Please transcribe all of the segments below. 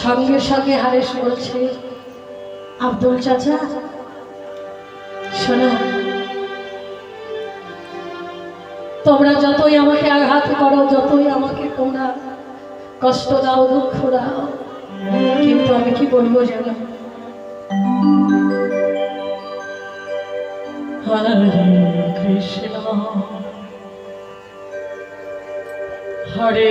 সঙ্গে সঙ্গে হারেস বলছে, আব্দুল চাচা, শোনো, তোমরা যতই আমাকে আঘাত করো, যতই আমাকে তোমরা কষ্ট দাও, দুঃখ দাও, কিন্তু আমি কি বলব জানো হরে কৃষ্ণ, হরে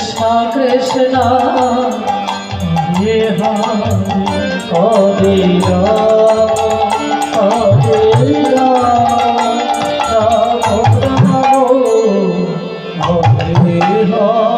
কৃষ্ণ হরে হরে হরে হরে হরে